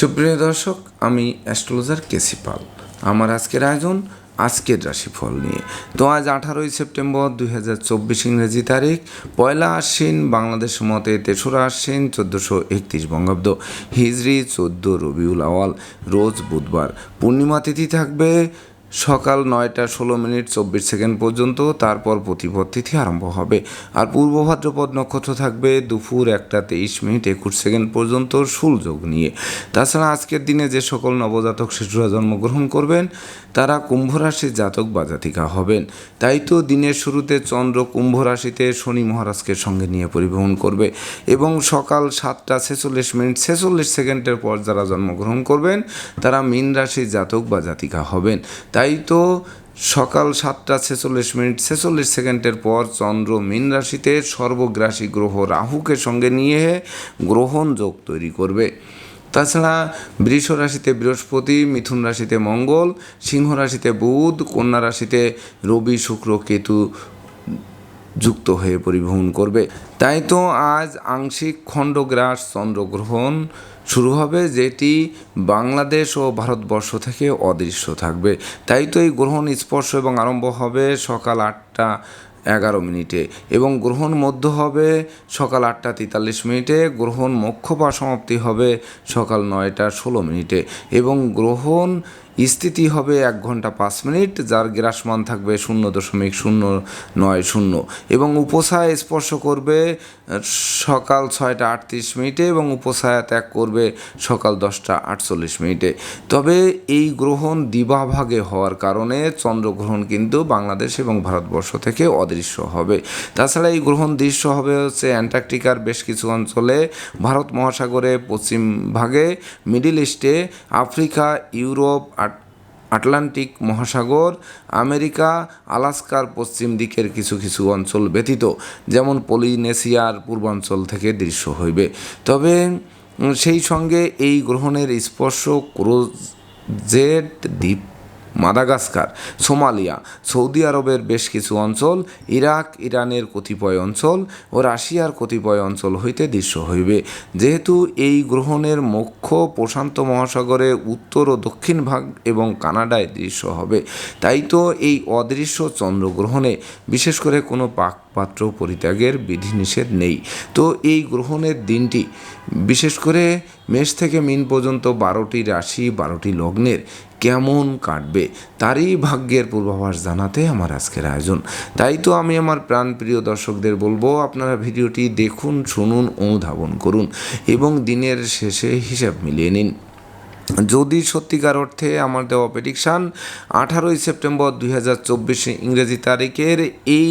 সুপ্রিয় দর্শক, আমি অ্যাস্ট্রোলজার কেসি পাল। আমার আজকের আয়োজন আজকের রাশিফল নিয়ে। তো আজ আঠারোই সেপ্টেম্বর দুই হাজার চব্বিশ ইংরেজি তারিখ, পয়লা আশ্বিন, বাংলাদেশ মতে তেসরা আশ্বিন, চোদ্দোশো একত্রিশ বঙ্গাব্দ। হিজরি, চোদ্দ রবিউল আওয়াল, রোজ বুধবার। পূর্ণিমা তিথি থাকবে সকাল নয়টা ষোলো মিনিট চব্বিশ সেকেন্ড পর্যন্ত, তারপর প্রতিপদ তিথি আরম্ভ হবে। আর পূর্ব ভাদ্রপদ নক্ষত্র থাকবে দুপুর একটা তেইশ মিনিট একুশ সেকেন্ড পর্যন্ত যোগ নিয়ে। তাছাড়া আজকের দিনে যে সকল নবজাতক শিশুরা জন্মগ্রহণ করবেন, তারা কুম্ভ রাশির জাতক বা জাতিকা হবেন। তাই তো দিনের শুরুতে চন্দ্র কুম্ভ রাশিতে শনি মহারাজকে সঙ্গে নিয়ে পরিবহন করবে এবং সকাল সাতটা ছেচল্লিশ মিনিট ছেচল্লিশ সেকেন্ডের পর যারা জন্মগ্রহণ করবেন, তারা মীন রাশির জাতক বা জাতিকা হবেন। তাই তো সকাল সাতটা ছেচল্লিশ মিনিট, ছেচল্লিশ সেকেন্ডের পর চন্দ্র মীন রাশিতে সর্বগ্রাসী গ্রহ রাহুকে সঙ্গে নিয়ে গ্রহণ যোগ তৈরি করবে। তাছাড়া বৃষ রাশিতে বৃহস্পতি, মিথুন রাশিতে মঙ্গল, সিংহ রাশিতে বুধ, কন্যা রাশিতে রবি, শুক্র, কেতু যুক্ত হয়ে পরিবহন করবে। তাই তো আজ আংশিক খণ্ডগ্রাস চন্দ্রগ্রহণ শুরু হবে যেটি বাংলাদেশ ও ভারতবর্ষ থেকে অদৃশ্য থাকবে। তাই তো এই গ্রহণ স্পর্শ এবং আরম্ভ হবে সকাল আটটা এগারো মিনিটে এবং গ্রহণ মধ্য হবে সকাল আটটা তেতাল্লিশ মিনিটে, গ্রহণ মোক্ষ সমাপ্তি হবে সকাল নয়টা ষোলো মিনিটে এবং গ্রহণ স্থিতি হবে এক ঘণ্টা পাঁচ মিনিট, যার গ্রাসমান থাকবে শূন্য দশমিক শূন্য নয় শূন্য। এবং উপসায় স্পর্শ করবে সকাল ছয়টা আটত্রিশ মিনিটে এবং উপসায়া ত্যাগ করবে সকাল দশটা আটচল্লিশ মিনিটে। তবে এই গ্রহণ দিবাভাগে হওয়ার কারণে চন্দ্রগ্রহণ কিন্তু বাংলাদেশ এবং ভারতবর্ষ থেকে অদৃশ্য হবে। তাছাড়া এই গ্রহণ দৃশ্য হবে হচ্ছে অ্যান্টার্কটিকার বেশ কিছু অঞ্চলে, ভারত মহাসাগরে, পশ্চিম ভাগে, মিডিল ইস্টে, আফ্রিকা, ইউরোপ আটলান্টিক মহাসাগর, আমেরিকা, আলাস্কার পশ্চিম দিকের কিছু কিছু অঞ্চল ব্যতীত, যেমন পলিনেশিয়ার পূর্বাঞ্চল থেকে দৃশ্য হইবে। তবে সেই সঙ্গে এই গ্রহণের স্পর্শ ক্রোজেট দ্বীপ মাদাগাস্কার, সোমালিয়া, সৌদি আরবের বেশ কিছু অঞ্চল, ইরাক, ইরানের কতিপয় অঞ্চল ও রাশিয়ার কতিপয় অঞ্চল হইতে দৃশ্য হইবে। যেহেতু এই গ্রহণের মুখ্য প্রশান্ত মহাসাগরে উত্তর ও দক্ষিণ ভাগ এবং কানাডায় দৃশ্য হবে, তাই তো এই অদৃশ্য চন্দ্রগ্রহণে বিশেষ করে কোনো পাক পাত্র পরিত্যাগের বিধিনিষেধ নেই। তো এই গ্রহণের দিনটি, বিশেষ করে মেষ থেকে মিন পর্যন্ত বারোটি রাশি, বারোটি লগ্নের কেমন কাটবে তারই ভাগ্যের পূর্বাভাস জানাতে আমার আজকের আয়োজন। তাই তো আমি আমার প্রাণপ্রিয় দর্শকদের বলব, আপনারা ভিডিওটি দেখুন, শুনুন অনুধাবন করুন এবং দিনের শেষে হিসাব মিলিয়ে নিন। যদি সত্যিকার অর্থে আমার দেওয়া প্রেডিকশান আঠারোই সেপ্টেম্বর দুই ইংরেজি তারিখের এই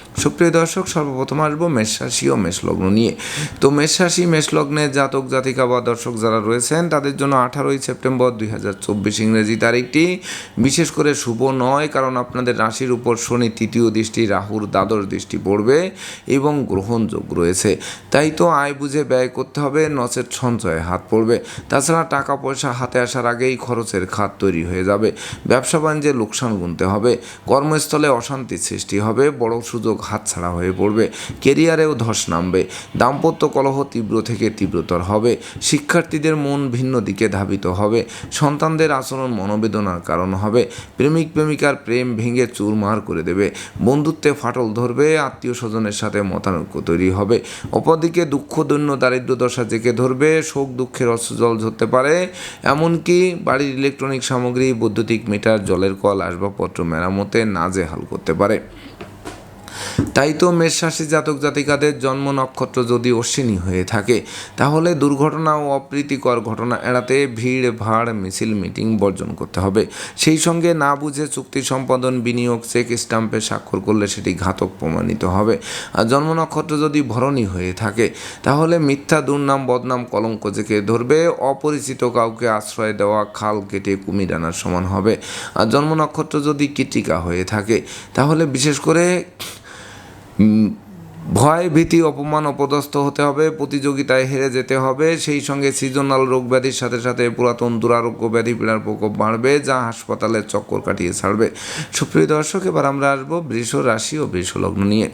সুপ্রিয় দর্শক, সর্বপ্রথম আসব মেষরাশি ও মেষলগ্ন নিয়ে। তো মেষরাশি, মেষলগ্নে জাতক, জাতিকা বা দর্শক যারা রয়েছেন, তাদের জন্য আঠারোই সেপ্টেম্বর দুই হাজার চব্বিশ ইংরেজি তারিখটি। বিশেষ করে শুভ নয়, কারণ আপনাদের রাশির উপর শনি তৃতীয় দৃষ্টি, রাহুর দ্বাদশ দৃষ্টি পড়বে এবং গ্রহণযোগ রয়েছে। তাই তো আয় বুঝে ব্যয় করতে হবে নচের সঞ্চয়ে হাত পড়বে। তাছাড়া টাকা পয়সা হাতে আসার আগেই খরচের খাত তৈরি হয়ে যাবে। ব্যবসা বাণিজ্যে লোকসান গুনতে হবে। কর্মস্থলে অশান্তির সৃষ্টি হবে, বড় সুযোগ হাতছাড়া হয়ে পড়বে। কেরিয়ারেও ধস নামবে। দাম্পত্য কলহ তীব্র থেকে তীব্রতর হবে। শিক্ষার্থীদের মন ভিন্ন দিকে ধাবিত হবে। সন্তানদের আচরণ মনোবেদনার কারণ হবে। প্রেমিক প্রেমিকার প্রেম ভেঙে চুরমার করে দেবে। বন্ধুত্বে ফাটল ধরবে। আত্মীয় স্বজনের সাথে মতানৈক্য তৈরি হবে। অপরদিকে দুঃখ, দৈন্য দারিদ্র দশা জেঁকে ধরবে। শোক, দুঃখের অস্ত্রজল ধরতে পারে। এমনকি বাড়ির ইলেকট্রনিক সামগ্রী, বৈদ্যুতিক মিটার, জলের কল, আসবাবপত্র, মেরামতে নাজেহাল করতে পারে। তাই তো মেষ রাশি জাতক জাতিকাদের জন্ম নক্ষত্র যদি অশ্বিনী হয়ে থাকে, তাহলে দুর্ঘটনা ও অপ্রীতিকর ঘটনা এড়াতে ভিড়, ভাড়, মিছিল, মিটিং বর্জন করতে হবে। সেই সঙ্গে না বুঝে চুক্তি সম্পাদন, বিনিয়োগ, চেক স্টাম্পে স্বাক্ষর করলে সেটি ঘাতক প্রমাণিত হবে। আর জন্ম নক্ষত্র যদি ভরণী হয়ে থাকে, তাহলে মিথ্যা, দুর্নাম, বদনাম, কলঙ্ক জেকে ধরবে, অপরিচিত কাউকে আশ্রয় দেওয়া, খাল কেটে কুমির আনার সমান হবে। আর জন্ম নক্ষত্র যদি কীটিকা হয়ে থাকে, তাহলে বিশেষ করে ভয়, ভীতি, অপমান, অপদস্থ হতে হবে, প্রতিযোগিতায় হেরে যেতে হবে, সেই সঙ্গে সিজনাল রোগ ব্যাধির সাথে সাথে পুরাতন দুরারোগ্য ব্যাধি পীড়ার প্রকোপ বাড়বে, যা হাসপাতালের চক্কর কাটিয়ে ছাড়বে। সুপ্রিয় দর্শক, এবার আমরা আসব বৃষ রাশি ও বৃষ লগ্ন নিয়ে।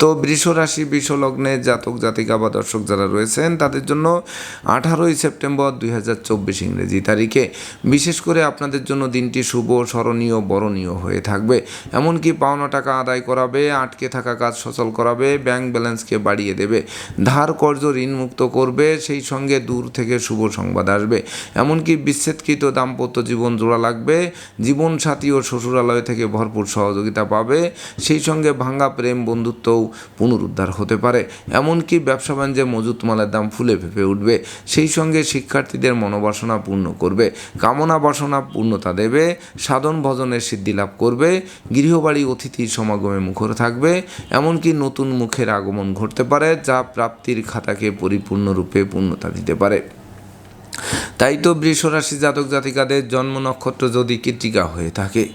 তো বৃষ রাশি, বৃষ লগ্নে জাতক, জাতিকা বা দর্শক যারা রয়েছেন, তাদের জন্য আঠারোই সেপ্টেম্বর দুই হাজার চব্বিশ ইংরেজি তারিখে। বিশেষ করে আপনাদের জন্য দিনটি শুভ, স্মরণীয়, বরণীয় হয়ে থাকবে। এমনকি পাওনা টাকা আদায় করাবে, আটকে থাকা কাজ সচল করাবে, ব্যাংক ব্যালেন্সকে বাড়িয়ে দেবে, ধার কর্জ ঋণ মুক্ত করবে, সেই সঙ্গে দূর থেকে শুভ সংবাদ আসবে। এমনকি বিচ্ছেদকৃত দাম্পত্য জীবন জোড়া লাগবে জীবন সাথী ও শ্বশুরালয় থেকে ভরপুর সহযোগিতা পাবে, সেই সঙ্গে ভাঙ্গা প্রেম বন্ধুত্বও পুনরুদ্ধার হতে পারে। এমনকি ব্যবসা বাণিজ্যে মজুত মালের দাম ফুলে ফেপে উঠবে। সেই সঙ্গে শিক্ষার্থীদের মনোবাসনা পূর্ণ করবে। কামনা বাসনা পূর্ণতা দেবে। সাধন ভজনের সিদ্ধি লাভ করবে। গৃহবাড়ি অতিথির সমাগমে মুখর থাকবে। এমনকি নতুন মুখের আগমন ঘটতে পারে, যা প্রাপ্তির খাতাকে পরিপূর্ণরূপে পূর্ণতা দিতে পারে। তাই তো বৃষ রাশি জাতক জাতিকাদের জন্ম নক্ষত্র যদি কৃতিকা হয়ে থাকে।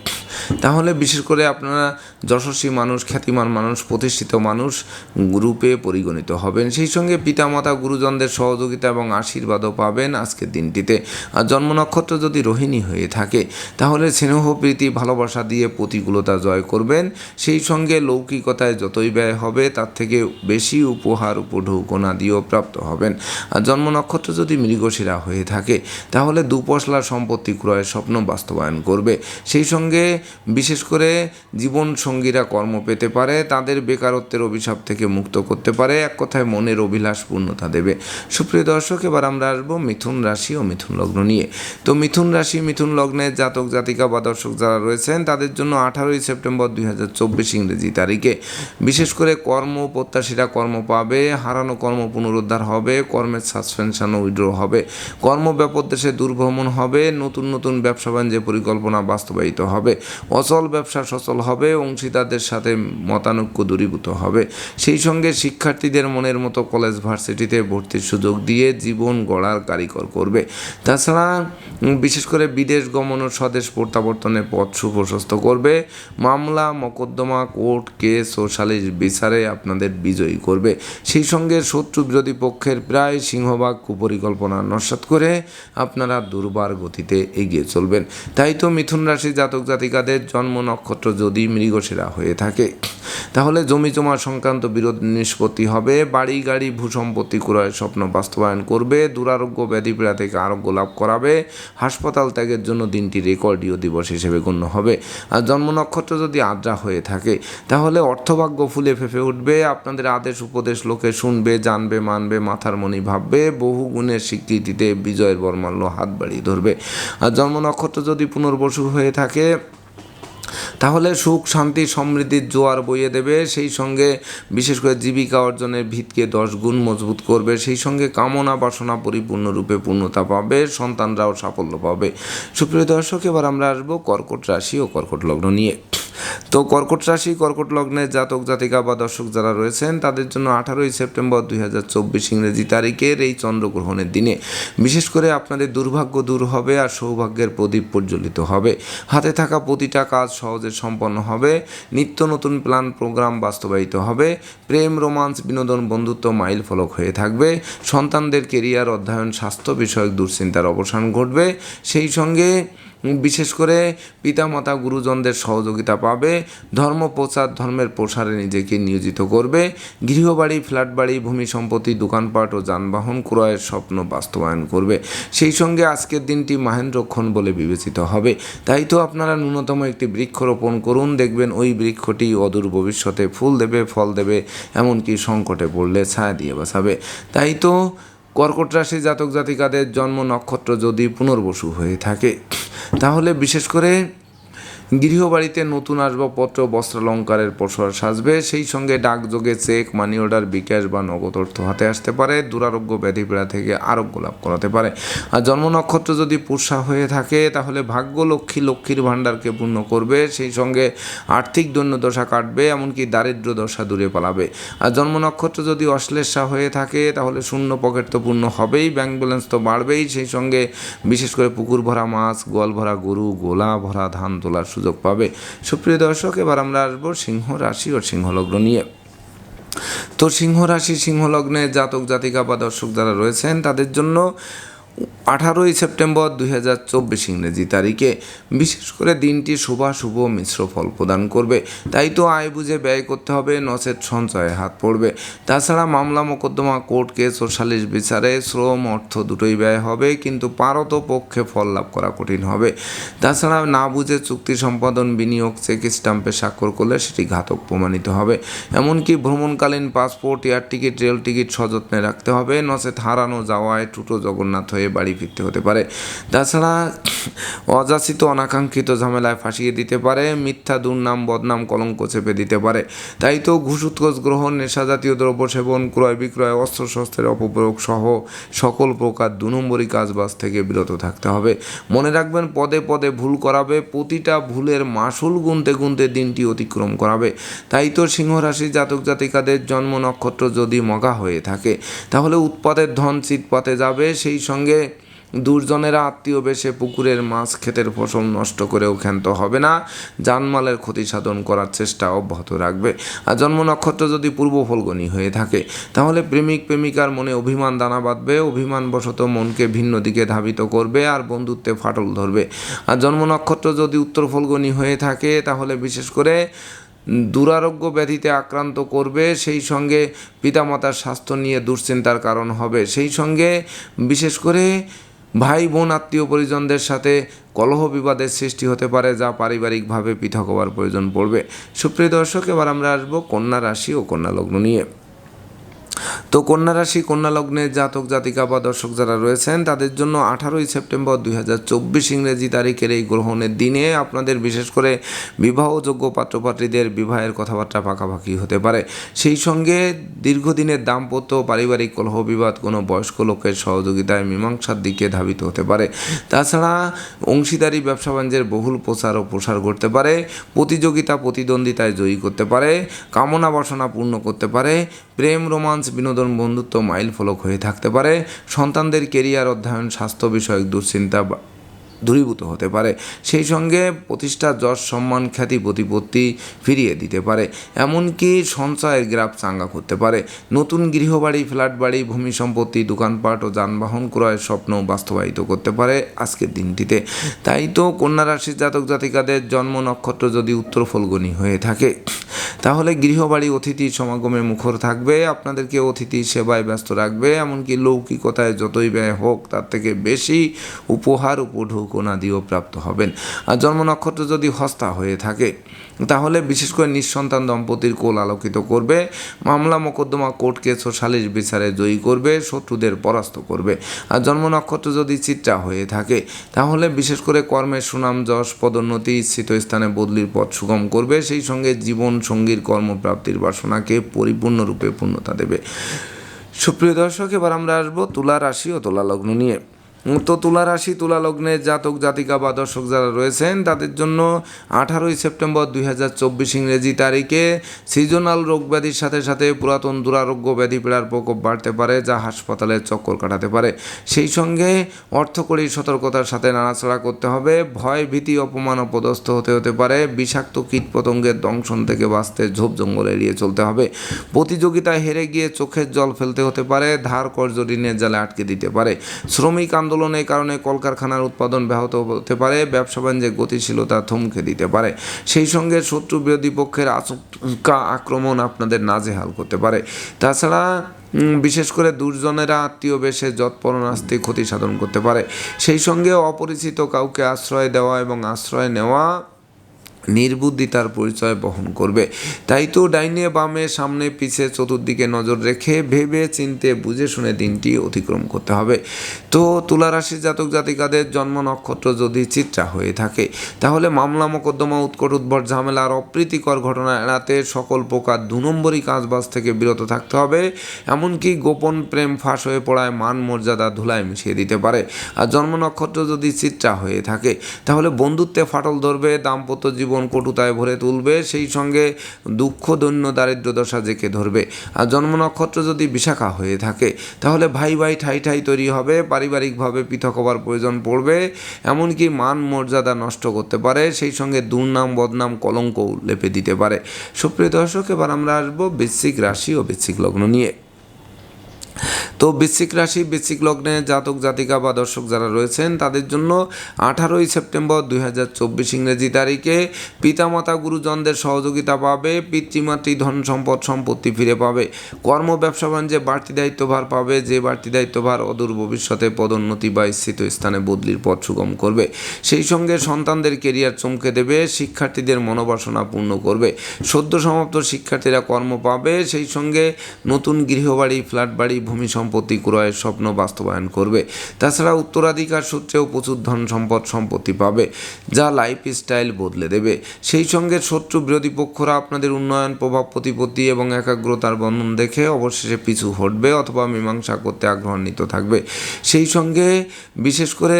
তাহলে বিশেষ করে আপনারা যশস্বী মানুষ, খ্যাতিমান মানুষ, প্রতিষ্ঠিত মানুষ গ্রুপে পরিগণিত হবেন। সেই সঙ্গে পিতামাতা, গুরুজনদের সহযোগিতা এবং আশীর্বাদও পাবেন আজকের দিনটিতে। আর জন্ম নক্ষত্র যদি রোহিণী হয়ে থাকে, তাহলে স্নেহ, প্রীতি, ভালোবাসা দিয়ে প্রতিকূলতা জয় করবেন। সেই সঙ্গে লৌকিকতায় যতই ব্যয় হবে, তার থেকে বেশি উপহার, উপঢৌকনা দিয়েও প্রাপ্ত হবেন। আর জন্ম নক্ষত্র যদি মৃগশিরা হয়ে থাকে, তাহলে দুপশলা সম্পত্তি ক্রয়ের স্বপ্ন বাস্তবায়ন করবে। সেই সঙ্গে বিশেষ করে জীবন সঙ্গীরা কর্ম পেতে পারে, তাদের বেকারত্বের অভিশাপ থেকে মুক্ত করতে পারে, এক কথায় মনের অভিলাষ পূর্ণতা দেবে। সুপ্রিয় দর্শক, এবার আমরা আসব মিথুন রাশি ও মিথুন লগ্ন নিয়ে। তো মিথুন রাশি, মিথুন লগ্নের জাতক, জাতিকা বা দর্শক যারা রয়েছেন, তাদের জন্য আঠারোই সেপ্টেম্বর দুই হাজার চব্বিশ ইংরেজি তারিখে। বিশেষ করে কর্ম প্রত্যাশীরা কর্ম পাবে, হারানো কর্ম পুনরুদ্ধার হবে, কর্মের সাসপেনশন উইড্র হবে। কর্ম ব্যাপক দেশে দুর্ভ্রমণ হবে, নতুন নতুন ব্যবসা বাণিজ্যের পরিকল্পনা বাস্তবায়িত হবে। অচল ব্যবসা সচল হবে, অংশীদারদের সাথে মতানৈক্য দূরীভূত হবে। সেই সঙ্গে শিক্ষার্থীদের মনের মতো কলেজ ভার্সিটিতে ভর্তির সুযোগ দিয়ে জীবন গড়ার কারিকর করবে। তাছাড়া বিশেষ করে বিদেশ গমন ও স্বদেশ প্রত্যাবর্তনের পথ সুপ্রশস্ত করবে। মামলা, মকদ্দমা, কোর্ট কেস ও সালিশ বিচারে আপনাদের বিজয়ী করবে। সেই সঙ্গে শত্রু বিরোধী পক্ষের প্রায় সিংহভাগ কুপরিকল্পনা নস্বাত করে আপনারা দুর্বার গতিতে এগিয়ে চলবেন। তাই তো মিথুন রাশি জাতক জাতিকাদের জন্ম নক্ষত্র যদি মৃগশিরা হয়ে থাকে, তাহলে জমি জমা সংক্রান্ত বিরোধ নিষ্পত্তি হবে। বাড়ি, গাড়ি, ভূসম্পত্তি ক্রয়ের স্বপ্ন বাস্তবায়ন করবে। দুরারোগ্য ব্যাধি পীড়া থেকে আরোগ্য লাভ করাবে। হাসপাতাল ত্যাগের জন্য দিনটি রেকর্ডীয় দিবস হিসেবে গণ্য হবে। আর জন্ম নক্ষত্র যদি আদ্রা হয়ে থাকে, তাহলে অর্থভাগ্য ফুলে ফেঁপে উঠবে। আপনাদের আদেশ, উপদেশ লোকে শুনবে, জানবে, মানবে, মাথার মনি ভাববে। বহু গুণের স্বীকৃতিতে বিজয়ের বর্মাল্য হাত বাড়িয়ে ধরবে। আর জন্ম নক্ষত্র যদি পুনর্বসু হয়ে থাকে তাহলে সুখ, শান্তি সমৃদ্ধির জোয়ার বইয়ে দেবে। সেই সঙ্গে বিশেষ করে জীবিকা অর্জনের ভিতকে দশ গুণ মজবুত করবে। সেই সঙ্গে কামনা, বাসনা পরিপূর্ণরূপে পূর্ণতা পাবে, সন্তানরাও সাফল্য পাবে। সুপ্রিয় দর্শক, এবার আমরা আসব কর্কট রাশি ও কর্কট লগ্ন নিয়ে। তো কর্কট রাশি, কর্কট লগ্নের জাতক, জাতিকা বা দর্শক যারা রয়েছেন, তাদের জন্য আঠারোই সেপ্টেম্বর দুই হাজার চব্বিশ ইংরেজি তারিখের এই চন্দ্রগ্রহণের দিনে বিশেষ করে আপনাদের দুর্ভাগ্য দূর হবে আর সৌভাগ্যের প্রদীপ প্রজ্বলিত হবে। হাতে থাকা প্রতিটা কাজ সহজে সম্পন্ন হবে, নিত্য নতুন প্ল্যান প্রোগ্রাম বাস্তবায়িত হবে, প্রেম রোমান্স বিনোদন, বন্ধুত্ব মাইল ফলক হয়ে থাকবে, সন্তানদের কেরিয়ার অধ্যয়ন, স্বাস্থ্য বিষয়ক দুশ্চিন্তার অবসান ঘটবে, সেই সঙ্গে বিশেষ করে পিতামাতা গুরুজনদের সহযোগিতা পাবে, ধর্ম প্রচার, ধর্মের প্রসারে নিজেকে নিয়োজিত করবে, গৃহবাড়ি ফ্ল্যাট বাড়ি ভূমি সম্পত্তি, দোকানপাট ও যানবাহন ক্রয়ের স্বপ্ন বাস্তবায়ন করবে। সেই সঙ্গে আজকের দিনটি মাহেন্দ্রক্ষণ বলে বিবেচিত হবে। তাই তো আপনারা ন্যূনতম একটি বৃক্ষ রোপণ করুন, দেখবেন ওই বৃক্ষটি অদূর ভবিষ্যতে ফুল দেবে, ফল দেবে, এমনকি সংকটে পড়লে ছায়া দিয়ে বাঁচাবে। তাই তো কর্কট রাশি জাতক জাতিকাদের জন্ম নক্ষত্র যদি পুনর্বসু হয়ে থাকে। তাহলে বিশেষ করে গৃহবাড়িতে নতুন আসবাবপত্র, বস্ত্রালঙ্কারের প্রসার সাজবে। সেই সঙ্গে ডাকযোগে চেক, মানি অর্ডার, বিকাশ বা নগদ অর্থ হাতে আসতে পারে। দুরারোগ্য ব্যাধি পীড়া থেকে আরোগ্য লাভ করাতে পারে। আর জন্ম নক্ষত্র যদি পুষা হয়ে থাকে, তাহলে ভাগ্য লক্ষ্মী লক্ষ্মীর ভাণ্ডারকে পূর্ণ করবে। সেই সঙ্গে আর্থিক দৈন্য দশা কাটবে, এমনকি দারিদ্র দশা দূরে পালাবে। আর জন্ম নক্ষত্র যদি অশ্লেষা হয়ে থাকে, তাহলে শূন্য পকেট তো পূর্ণ হবেই, ব্যাংক ব্যালেন্স তো বাড়বেই। সেই সঙ্গে বিশেষ করে পুকুর ভরা মাছ, গোয়াল ভরা গরু, গোলা ভরা ধান তোলার সুযোগ পাবে। সুপ্রিয় দর্শক, এবার আমরা আসব সিংহ রাশি ও সিংহলগ্ন নিয়ে। তো সিংহ রাশি, সিংহলগ্নে জাতক জাতিকা বা দর্শক যারা রয়েছেন, তাদের জন্য আঠারোই সেপ্টেম্বর দুই হাজার চব্বিশ ইংরেজি তারিখে বিশেষ করে দিনটি শুভাশুভ মিশ্র ফল প্রদান করবে। তাই তো আয় বুঝে ব্যয় করতে হবে, নচেত সঞ্চয়ে হাত পড়বে। তাছাড়া মামলা মোকদ্দমা, কোর্ট কেস ও সালিশ বিচারে শ্রম, অর্থ দুটোই ব্যয় হবে, কিন্তু পারত পক্ষে ফল লাভ করা কঠিন হবে। তাছাড়া না বুঝে চুক্তি সম্পাদন, বিনিয়োগ, চেক স্টাম্পে স্বাক্ষর করলে সেটি ঘাতক প্রমাণিত হবে। এমনকি ভ্রমণকালীন passport, air ticket, rail ticket সযত্নে রাখতে হবে, নচেত হারানো যাওয়ায় টুটো জগন্নাথ হয়ে বাড়ি ফিরতে হতে পারে। তাছাড়া অযাচিত অনাকাঙ্ক্ষিত ঝামেলায় ফাঁসিয়ে দিতে পারে, মিথ্যা দুর্নাম, বদনাম, কলঙ্ক চেপে দিতে পারে। তাই তো ঘুষ, উৎকোচ, গ্রহণ নেশা জাতীয় দ্রব্য সেবন, ক্রয় বিক্রয় অস্ত্রশস্ত্রের অপপ্রয়োগ সহ সকল প্রকার দু নম্বরী কাজবাজ থেকে বিরত থাকতে হবে। মনে রাখবেন, পদে পদে ভুল করাবে, প্রতিটা ভুলের মাসুল গুনতে গুনতে দিনটি অতিক্রম করাবে। তাই তো সিংহ রাশি জাতক জাতিকাদের জন্ম নক্ষত্র যদি মগা হয়ে থাকে, তাহলে উৎপাদের ধন চিৎপাতে যাবে, সেই সঙ্গে দুর্জনেরা আত্মীয় বেশে পুকুরের মাছ ক্ষেতের ফসল নষ্ট করেও ক্ষান্ত হবে না। জানমালের ক্ষতি সাধন করার চেষ্টা অব্যাহত রাখবে। আর জন্ম নক্ষত্র যদি পূর্ব ফলগনি হয়ে থাকে, তাহলে প্রেমিক প্রেমিকার মনে অভিমান দানা বাঁধবে, অভিমানবশত মনকে ভিন্ন দিকে ধাবিত করবে আর বন্ধুত্বে ফাটল ধরবে। আর জন্ম নক্ষত্র যদি উত্তর ফলগনি হয়ে থাকে, তাহলে বিশেষ করে দুরারোগ্য ব্যাধিতে আক্রান্ত করবে, সেই সঙ্গে পিতামাতার স্বাস্থ্য নিয়ে দুশ্চিন্তার কারণ হবে। সেই সঙ্গে বিশেষ করে ভাই, বোন, আত্মীয় পরিজনদের সাথে কলহ বিবাদের সৃষ্টি হতে পারে, যা পারিবারিকভাবে পৃথক হওয়ার প্রয়োজন পড়বে। সুপ্রিয় দর্শক, এবার আমরা আসব কন্যা রাশি ও কন্যা লগ্ন নিয়ে। তো কন্যা রাশি, কন্যা লগ্নের জাতক, জাতিকা বা দর্শক যারা রয়েছেন, তাদের জন্য আঠারোই সেপ্টেম্বর দুই হাজার চব্বিশ ইংরেজি তারিখের এই গ্রহণের দিনে আপনাদের বিশেষ করে বিবাহযোগ্য পাত্রপাত্রীদের বিবাহের কথাবার্তা পাকাপাকি হতে পারে। সেই সঙ্গে দীর্ঘদিনের দাম্পত্য, পারিবারিক কলহ বিবাদ কোনো বয়স্ক লোকের সহযোগিতায় মীমাংসার দিকে ধাবিত হতে পারে। তাছাড়া অংশীদারি, ব্যবসা বাণিজ্যের বহুল প্রচার ও প্রসার করতে পারে। প্রতিযোগিতা, প্রতিদ্বন্দ্বিতায় জয়ী করতে পারে। কামনা বাসনা পূর্ণ করতে পারে। প্রেম, রোমান্স বিনোদন বন্ধুত্ব মাইল ফলক হয়ে থাকতে পারে। সন্তানদের কেরিয়ার অধ্যয়ন স্বাস্থ্য বিষয়ক দুশ্চিন্তা দূরীভূত হতে পারে। সেই সঙ্গে প্রতিষ্ঠা যশ সম্মান খ্যাতি প্রতিপত্তি ফিরিয়ে দিতে পারে। এমনকি সঞ্চয়ের গ্রাফ চাঙ্গা করতে পারে। নতুন গৃহবাড়ি ফ্ল্যাট বাড়ি ভূমি সম্পত্তি, দোকানপাট ও যানবাহন ক্রয়ের স্বপ্ন বাস্তবায়িত করতে পারে আজকের দিনটিতে। তাই তো কন্যা রাশির জাতক জাতিকাদের জন্ম নক্ষত্র যদি উত্তর ফলগনি হয়ে থাকে, তাহলে গৃহবাড়ি অতিথি সমাগমে মুখর থাকবে, আপনাদেরকে অতিথি সেবায় ব্যস্ত রাখবে। এমনকি লৌকিকতায় যতই ব্যয় হোক, তার থেকে বেশি উপহার উপঢৌকনা দিয়েও প্রাপ্ত হবেন। আর জন্ম নক্ষত্র যদি হস্তা হয়ে থাকে, তাহলে বিশেষ করে নিঃসন্তান দম্পতির কোল আলোকিত করবে, মামলা মোকদ্দমা কোর্ট কেস ও সালিশ বিচারে জয়ী করবে, শত্রুদের পরাস্ত করবে। আর জন্ম নক্ষত্র যদি চিত্রা হয়ে থাকে, তাহলে বিশেষ করে কর্মের সুনাম, যশ, পদোন্নতি ইচ্ছিত স্থানে বদলির পথ সুগম করবে, সেই সঙ্গে জীবন সঙ্গীর কর্মপ্রাপ্তির বাসনাকে পরিপূর্ণরূপে পূর্ণতা দেবে। সুপ্রিয় দর্শক, এবার আমরা আসব তুলা রাশি ও তুলা লগ্ন নিয়ে। তো তুলা রাশি তুলা লগ্নের জাতক, জাতিকা বা দর্শক যারা রয়েছেন, তাদের জন্য আঠারোই সেপ্টেম্বর দুই হাজার চব্বিশ ইংরেজি তারিখে সিজনাল রোগ ব্যাধির সাথে সাথে পুরাতন দুরারোগ্য ব্যাধি পীড়ার প্রকোপ বাড়তে পারে, যা হাসপাতালে চক্কর কাটাতে পারে। সেই সঙ্গে অর্থকরী সতর্কতার সাথে নাড়াচাড়া করতে হবে। ভয়, ভীতি, অপমান ও পদস্থ হতে হতে পারে। বিষাক্ত কীটপতঙ্গের দংশন থেকে বাঁচতে ঝোপ জঙ্গল এড়িয়ে চলতে হবে। প্রতিযোগিতায় হেরে গিয়ে চোখের জল ফেলতে হতে পারে। ধার কর্জ ঋণের জালে আটকে দিতে পারে। শ্রমিক আন্দোলনের কারণে কলকারখানার উৎপাদন ব্যাহত হতে পারে, ব্যবসা বাণিজ্যে গতিশীলতা থমকে দিতে পারে। সেই সঙ্গে শত্রু বিরোধী পক্ষের আচমকা আক্রমণ আপনাদের নাজেহাল করতে পারে। তাছাড়া বিশেষ করে দুর্জনেরা আত্মীয় বেশে যৎপরণাস্তি ক্ষতি সাধন করতে পারে। সেই সঙ্গে অপরিচিত কাউকে আশ্রয় দেওয়া এবং আশ্রয় নেওয়া নির্বুদ্ধিতার পরিচয় বহন করবে। তাই তো ডাইনে বামে সামনে পিছে চতুর্দিকে নজর রেখে ভেবে চিনতে বুঝে শুনে দিনটি অতিক্রম করতে হবে। তো তুলা রাশির জাতক জাতিকাদের জন্ম নক্ষত্র যদি চিত্রা হয়ে থাকে, তাহলে মামলা মোকদ্দমা, উৎকট উদ্ভট ঝামেলা অপ্রীতিকর ঘটনা এড়াতে সকল প্রকার দু নম্বরই কাজবাজ থেকে বিরত থাকতে হবে। এমনকি গোপন প্রেম ফাঁস হয়ে পড়ায় মান মর্যাদা ধুলায় মিশিয়ে দিতে পারে। আর জন্ম নক্ষত্র যদি চিত্রা হয়ে থাকে, তাহলে বন্ধুত্বে ফাটল ধরবে, দাম্পত্য জীবন কটুতায় ভরে তুলবে, সেই সঙ্গে দুঃখ, দৈন্য, দারিদ্র দশা জেকে ধরবে। আর জন্ম নক্ষত্র যদি বিশাখা হয়ে থাকে, তাহলে ভাই ভাই ঠাই ঠাই তৈরি হবে, পারিবারিকভাবে পৃথক হবার প্রয়োজন পড়বে, এমনকি মান মর্যাদা নষ্ট করতে পারে, সেই সঙ্গে দুর্নাম, বদনাম, কলঙ্কও লেপে দিতে পারে। সুপ্রিয় দর্শক, এবার আমরা আসব বৃশ্চিক রাশি ও বৃশ্চিক লগ্ন নিয়ে। তো বৃশ্চিক রাশি, বৃশ্চিক লগ্নে জাতক, জাতিকা বা দর্শক যারা রয়েছেন, তাদের জন্য আঠারোই সেপ্টেম্বর দুই হাজার চব্বিশ ইংরেজি তারিখে পিতামাতা গুরুজনদের সহযোগিতা পাবে, পিতৃমাতৃ ধন সম্পদ সম্পত্তি ফিরে পাবে, কর্ম, ব্যবসা, বাণিজ্যে বাড়তি দায়িত্বভার পাবে, যে বাড়তি দায়িত্বভার অদূর ভবিষ্যতে পদোন্নতি বা স্থিত স্থানে বদলির পথ সুগম করবে। সেই সঙ্গে সন্তানদের কেরিয়ার চমকে দেবে, শিক্ষার্থীদের মনোবাসনা পূর্ণ করবে, সদ্য সমাপ্ত শিক্ষার্থীরা কর্ম পাবে, সেই সঙ্গে নতুন গৃহবাড়ি ফ্ল্যাট বাড়ি ভূমি সম্পত্তি ক্রয়ের স্বপ্ন বাস্তবায়ন করবে। তাছাড়া উত্তরাধিকার সূত্রেও প্রচুর ধন সম্পদ সম্পত্তি পাবে, যা লাইফ স্টাইল বদলে দেবে। সেই সঙ্গে শত্রু বিরোধী পক্ষরা আপনাদের উন্নয়ন, প্রভাব, প্রতিপত্তি এবং একাগ্রতার বন্ধন দেখে অবশেষে পিছু হটবে অথবা মীমাংসা করতে আগ্রহান্বিত থাকবে। সেই সঙ্গে বিশেষ করে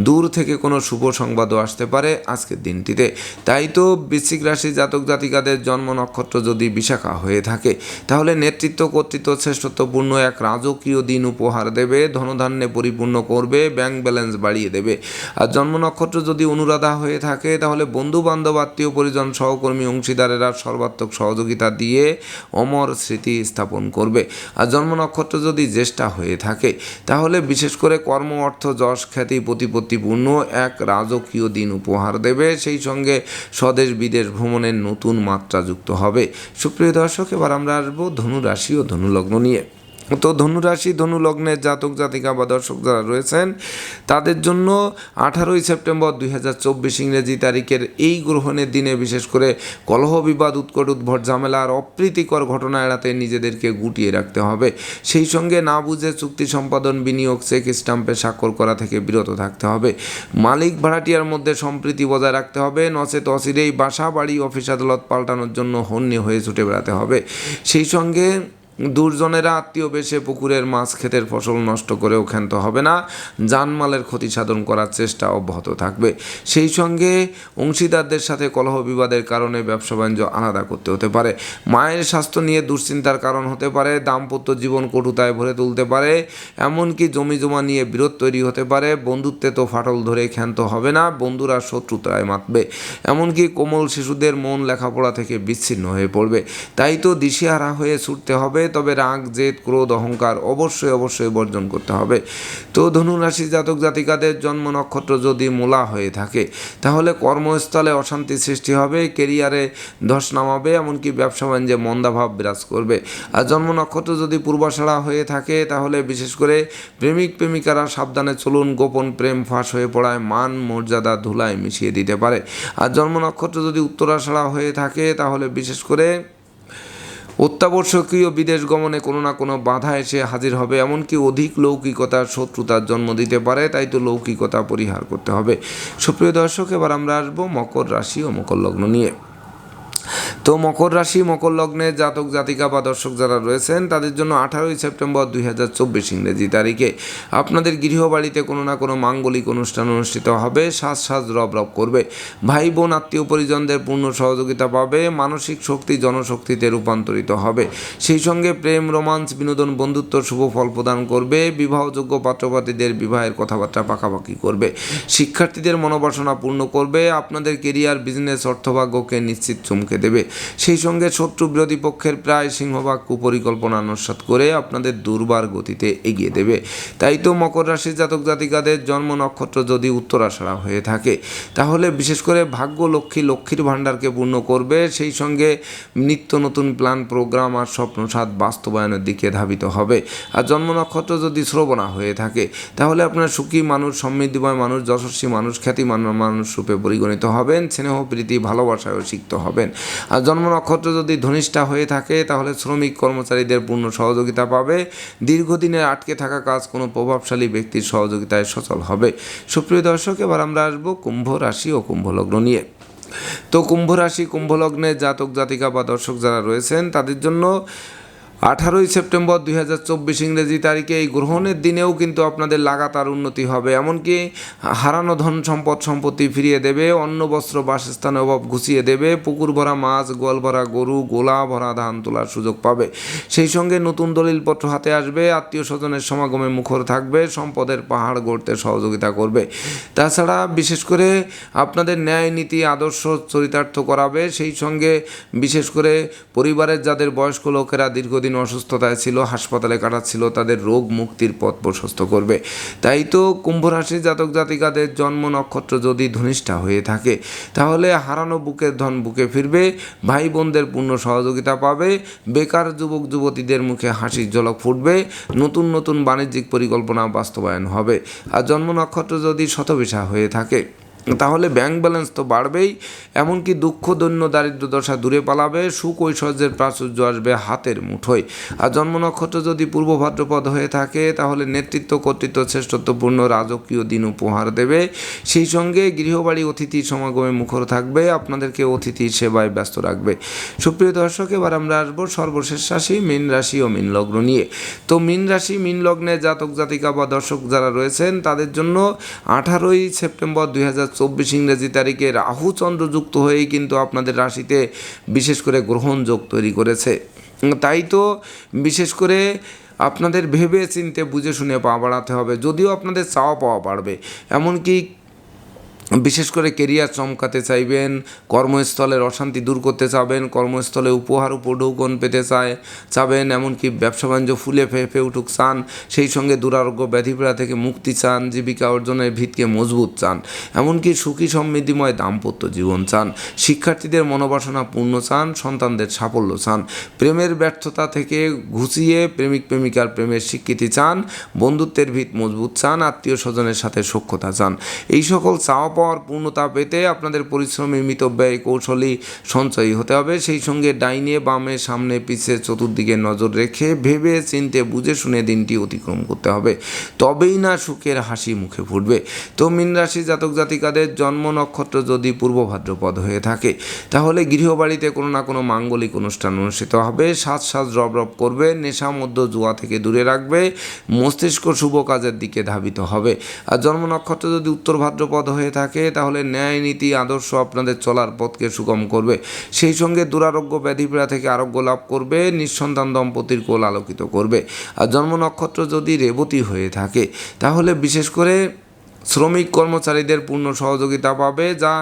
দূর থেকে কোনো শুভ সংবাদও আসতে পারে আজকের দিনটিতে। তাই তো বৃশ্চিক রাশি জাতক জাতিকাদের জন্ম নক্ষত্র যদি বিশাখা হয়ে থাকে, তাহলে নেতৃত্ব কর্তৃত্ব শ্রেষ্ঠত্বপূর্ণ এক রাজকীয় দিন উপহার দেবে, ধনধান্যে পরিপূর্ণ করবে ব্যাংক ব্যালেন্স বাড়িয়ে দেবে। আর জন্ম নক্ষত্র যদি অনুরাধা হয়ে থাকে, তাহলে বন্ধু বান্ধব আত্মীয় পরিজন, সহকর্মী, অংশীদারেরা সর্বাত্মক সহযোগিতা দিয়ে অমর স্মৃতি স্থাপন করবে। আর জন্ম নক্ষত্র যদি জ্যেষ্ঠা হয়ে থাকে, তাহলে বিশেষ করে কর্ম, অর্থ, যশ, খ্যাতি, প্রতিপত্তিপূর্ণ এক রাজকীয় দিন উপহার দেবে। সেই সঙ্গে স্বদেশ, বিদেশ ভ্রমণের নতুন মাত্রা যুক্ত হবে। সুপ্রিয় দর্শক, এবার আমরা আসব ধনু রাশি ও ধনু লগ্ন নিয়ে। তো ধনুরাশি ধনু লগ্নের জাতক, জাতিকা বা দর্শক যারা রয়েছেন, তাদের জন্য আঠারোই সেপ্টেম্বর দুই হাজার চব্বিশ ইংরেজি তারিখের এই গ্রহণের দিনে বিশেষ করে কলহ বিবাদ, উৎকট উদ্ভট ঝামেলা আর অপ্রীতিকর ঘটনা এড়াতে নিজেদেরকে গুটিয়ে রাখতে হবে। সেই সঙ্গে না বুঝে চুক্তি সম্পাদন, বিনিয়োগ, চেক স্টাম্পে স্বাক্ষর করা থেকে বিরত থাকতে হবে। মালিক ভাড়াটিয়ার মধ্যে সম্প্রীতি বজায় রাখতে হবে। নচেত অচিরেই বাসা, বাড়ি, অফিস আদালত পাল্টানোর জন্য হন্যে হয়ে ছুটে বেড়াতে হবে। সেই সঙ্গে দুর্জনেরা আত্মীয় বেশে পুকুরের মাছ ক্ষেতের ফসল নষ্ট করেও ক্ষান্ত হবে না। জানমালের ক্ষতি সাধন করার চেষ্টা অব্যাহত থাকবে। সেই সঙ্গে অংশীদারদের সাথে কলহ বিবাদের কারণে ব্যবসা বাণিজ্য আলাদা করতে হতে পারে। মায়ের স্বাস্থ্য নিয়ে দুশ্চিন্তার কারণ হতে পারে, দাম্পত্য জীবন কটুতায় ভরে তুলতে পারে, এমনকি জমি জমা নিয়ে বিরোধ তৈরি হতে পারে। বন্ধুত্বে তো ফাটল ধরে ক্ষান্ত হবে না, বন্ধুরা শত্রুতায় মাতবে। এমনকি কোমল শিশুদের মন লেখাপড়া থেকে বিচ্ছিন্ন হয়ে পড়বে। তাই তো দিশেহারা হয়ে ছুটতে হবে তবে রাগ, জেদ, ক্রোধ, অহংকার অবশ্যই অবশ্যই বর্জন করতে হবে। তো ধনুরাশি জাতক জাতিকাদের জন্ম নক্ষত্র যদি মূলা হয়ে থাকে, তাহলে কর্মস্থলে অশান্তি সৃষ্টি হবে, কেরিয়ারে ধস নামাবে, এমনকি ব্যবসা বাণিজ্যে মন্দাভাব বিরাজ করবে। আর জন্ম নক্ষত্র যদি পূর্বাষাড়া হয়ে থাকে, তাহলে বিশেষ করে প্রেমিক, প্রেমিকারা সাবধানে চলুন, গোপন প্রেম ফাঁস হয়ে পড়ায় মান, মর্যাদা, ধুলায় মিশিয়ে দিতে পারে। আর জন্ম নক্ষত্র যদি উত্তরাষাড়া হয়ে থাকে, তাহলে বিশেষ করে অত্যাবশ্যকীয় বিদেশ গমনে কোনো না কোনো বাধা এসে হাজির হবে, এমনকি অধিক লৌকিকতার শত্রুতার জন্ম দিতে পারে, তাই তো লৌকিকতা পরিহার করতে হবে। সুপ্রিয় দর্শক, এবার আমরা আসব মকর রাশি ও মকর লগ্ন নিয়ে। তো মকর রাশি, মকর লগ্নে জাতক, জাতিকা বা দর্শক যারা রয়েছেন, তাদের জন্য আঠারোই সেপ্টেম্বর দুই হাজার চব্বিশ ইংরেজি তারিখে আপনাদের গৃহবাড়িতে কোনো না কোনো মাঙ্গলিক অনুষ্ঠান অনুষ্ঠিত হবে। সাজ সাজ রব রব করবে। ভাই বোন আত্মীয় পরিজনদের পূর্ণ সহযোগিতা পাবে। মানসিক শক্তি, জনশক্তিতে রূপান্তরিত হবে। সেই সঙ্গে প্রেম, রোমান্স, বিনোদন, বন্ধুত্ব, শুভ ফল প্রদান করবে। বিবাহযোগ্য পাত্রপাত্রীদের বিবাহের কথাবার্তা পাকাপাকি করবে। শিক্ষার্থীদের মনোবাসনা পূর্ণ করবে। আপনাদের কেরিয়ার, বিজনেস, অর্থভাগ্যকে নিশ্চিত চমকে দেবে। সেই সঙ্গে শত্রু বিরোধী পক্ষের প্রায় সিংহভাগ কুপরিকল্পনা নস্বাত করে আপনাদের দুর্বার গতিতে এগিয়ে দেবে। তাই তো মকর রাশির জাতক জাতিকাদের জন্ম নক্ষত্র যদি উত্তরাষাঢ়া হয়ে থাকে, তাহলে বিশেষ করে ভাগ্য লক্ষ্মী লক্ষ্মীর ভাণ্ডারকে পূর্ণ করবে। সেই সঙ্গে নিত্য নতুন প্ল্যান, প্রোগ্রাম আর স্বপ্নসাদ বাস্তবায়নের দিকে ধাবিত হবে। আর জন্ম নক্ষত্র যদি শ্রবণা হয়ে থাকে, তাহলে আপনার সুখী মানুষ, সমৃদ্ধিময় মানুষ, যশস্বী মানুষ, খ্যাতিমান মানুষ রূপে পরিগণিত হবেন। স্নেহ, প্রীতি, ভালোবাসায়ও সিক্ত হবেন। আর জন্ম নক্ষত্র যদি ধনিষ্ঠা হয়ে থাকে, তাহলে শ্রমিক কর্মচারীদের পূর্ণ সহযোগিতা পাবে। দীর্ঘদিনের আটকে থাকা কাজ কোনো প্রভাবশালী ব্যক্তির সহযোগিতায় সচল হবে। সুপ্রিয় দর্শক, এবার আমরা আসব কুম্ভ রাশি ও কুম্ভ লগ্ন নিয়ে। তো কুম্ভ রাশি, কুম্ভ লগ্নে জাতক জাতিকা বা দর্শক যারা রয়েছেন, তাদের জন্য আঠারোই সেপ্টেম্বর দুই হাজার চব্বিশ ইংরেজি তারিখে এই গ্রহণের দিনেও কিন্তু আপনাদের লাগাতার উন্নতি হবে। এমনকি হারানো ধন সম্পদ সম্পত্তি ফিরিয়ে দেবে, অন্ন, বস্ত্র, বাসস্থানে অভাব ঘুষিয়ে দেবে, পুকুর ভরা মাছ, গোয়াল ভরা গরু, গোলা ভরা ধান তোলার সুযোগ পাবে। সেই সঙ্গে নতুন দলিলপত্র হাতে আসবে, আত্মীয় স্বজনের সমাগমে মুখর থাকবে, সম্পদের পাহাড় গড়তে সহযোগিতা করবে। তাছাড়া বিশেষ করে আপনাদের ন্যায় নীতি, আদর্শ চরিতার্থ করাবে। সেই সঙ্গে বিশেষ করে পরিবারের যাদের বয়স্ক লোকেরা দীর্ঘদিন অসুস্থতায় ছিল, হাসপাতালে কাটাচ্ছিল তাদের রোগ মুক্তির পথ প্রশস্ত করবে। তাই তো কুম্ভ রাশির জাতক জাতিকাদের জন্ম নক্ষত্র যদি ধনিষ্ঠা হয়ে থাকে, তাহলে হারানো বুকের ধন বুকে ফিরবে ভাই বোনদের পূর্ণ সহযোগিতা পাবে, বেকার যুবক যুবতীদের মুখে হাসির ঝলক ফুটবে, নতুন নতুন বাণিজ্যিক পরিকল্পনা বাস্তবায়ন হবে। আর জন্ম নক্ষত্র যদি শতবিশা হয়ে থাকে তাহলে ব্যাংক ব্যালেন্স তো বাড়বেই, এমনকি দুঃখ দৈন্য দারিদ্র দশা দূরে পালাবে সুখ ঐশ্বর্যের প্রাচুর্য আসবে হাতের মুঠোয়। আর জন্ম নক্ষত্র যদি পূর্ব ভাদ্রপদ হয়ে থাকে, তাহলে নেতৃত্ব, কর্তৃত্ব, শ্রেষ্ঠত্বপূর্ণ রাজকীয় দিন উপহার দেবে। সেই সঙ্গে গৃহবাড়ি অতিথি সমাগমে মুখর থাকবে, আপনাদেরকে অতিথি সেবায় ব্যস্ত রাখবে। সুপ্রিয় দর্শক, এবার আমরা আসব সর্বশেষ রাশি, মীন রাশি ও মীন লগ্ন নিয়ে। তো মীন রাশি, মীন লগ্নে জাতক জাতিকা বা দর্শক যারা রয়েছেন, তাদের জন্য আঠারোই সেপ্টেম্বর দুই হাজার চব্বিশ ইংরেজি তারিখে রাহু চন্দ্র যুক্ত হয়েই কিন্তু আপনাদের রাশিতে বিশেষ করে গ্রহণযোগ তৈরি করেছে। তাই তো বিশেষ করে আপনাদের ভেবে চিনতে বুঝে শুনে পা বাড়াতে হবে, যদিও আপনাদের চাওয়া পাওয়া বাড়বে। এমনকি বিশেষ করে কেরিয়ার চমকাতে চাইবেন, কর্মস্থলের অশান্তি দূর করতে চাবেন, কর্মস্থলে উপহার উপঢৌকন পেতে চায়, চাবেন, এমনকি ব্যবসা বাণিজ্য ফুলে ফেঁপে উঠুক চান, সেই সঙ্গে দুরারোগ্য ব্যাধিপীড়া থেকে মুক্তি চান, জীবিকা অর্জনের ভিতকে মজবুত চান, এমনকি সুখী সমৃদ্ধিময় দাম্পত্য জীবন চান, শিক্ষার্থীদের মনোবাসনা পূর্ণ চান, সন্তানদের সাফল্য চান, প্রেমের ব্যর্থতা থেকে ঘুষিয়ে প্রেমিক প্রেমিকার প্রেমের স্বীকৃতি চান, বন্ধুত্বের ভিত মজবুত চান, আত্মীয় স্বজনের সাথে সখ্যতা চান, এই সকল চাওয়া পাওয়ার পূর্ণতা পেতে আপনাদের পরিশ্রমী মিতব্যয় কৌশলী সঞ্চয়ী হতে হবে। সেই সঙ্গে ডাইনে বামে সামনে পিছে চতুর্দিকে নজর রেখে ভেবে চিনতে বুঝে শুনে দিনটি অতিক্রম করতে হবে। তবেই না সুখের হাসি মুখে ফুটবে। তো মীন রাশি জাতক জাতিকাদের জন্ম নক্ষত্র যদি পূর্ব ভাদ্রপদ হয়ে থাকে, তাহলে গৃহবাড়িতে কোনো না কোনো মাঙ্গলিক অনুষ্ঠান অনুষ্ঠিত হবে। সাজ সাজ রব রব করবে, নেশা মধ্য জুয়া থেকে দূরে রাখবে, মস্তিষ্ক শুভ কাজের দিকে ধাবিত হবে। আর জন্ম নক্ষত্র যদি উত্তর ভাদ্রপদ হয়ে থাকে তাহলে ন্যায় নীতি, আদর্শ আপনাদের চলার পথকে সুগম করবে। সেই সঙ্গে দুরারোগ্য ব্যাধিপীড়া থেকে আরোগ্য লাভ করবে, নিঃসন্তান দম্পতির কোল আলোকিত করবে। আর জন্ম নক্ষত্র যদি রেবতী হয়ে থাকে, তাহলে বিশেষ করে শ্রমিক কর্মচারীদের পূর্ণ সহযোগিতা পাবে, যা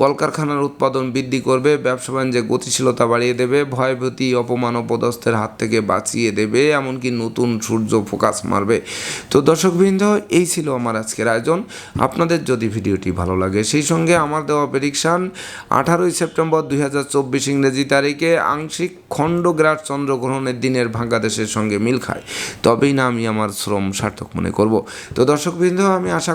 কলকারখানার উৎপাদন বৃদ্ধি করবে, ব্যবসা বাণিজ্যে গতিশীলতা বাড়িয়ে দেবে, ভয়ভীতি, অপমান অপদস্থের হাত থেকে বাঁচিয়ে দেবে, এমনকি নতুন সূর্য ফোকাস মারবে। তো দর্শকবৃন্দ, এই ছিল আমার আজকের আয়োজন। আপনাদের যদি ভিডিওটি ভালো লাগে, সেই সঙ্গে আমার দেওয়া প্রেডিকশান আঠারোই সেপ্টেম্বর দুই হাজার চব্বিশ ইংরেজি তারিখে আংশিক খণ্ডগ্রাস চন্দ্রগ্রহণের দিনের বাংলাদেশের সঙ্গে মিল খায়। তবেই না আমি আমার শ্রম সার্থক মনে করব। তো দর্শকবৃন্দ, আমি আশা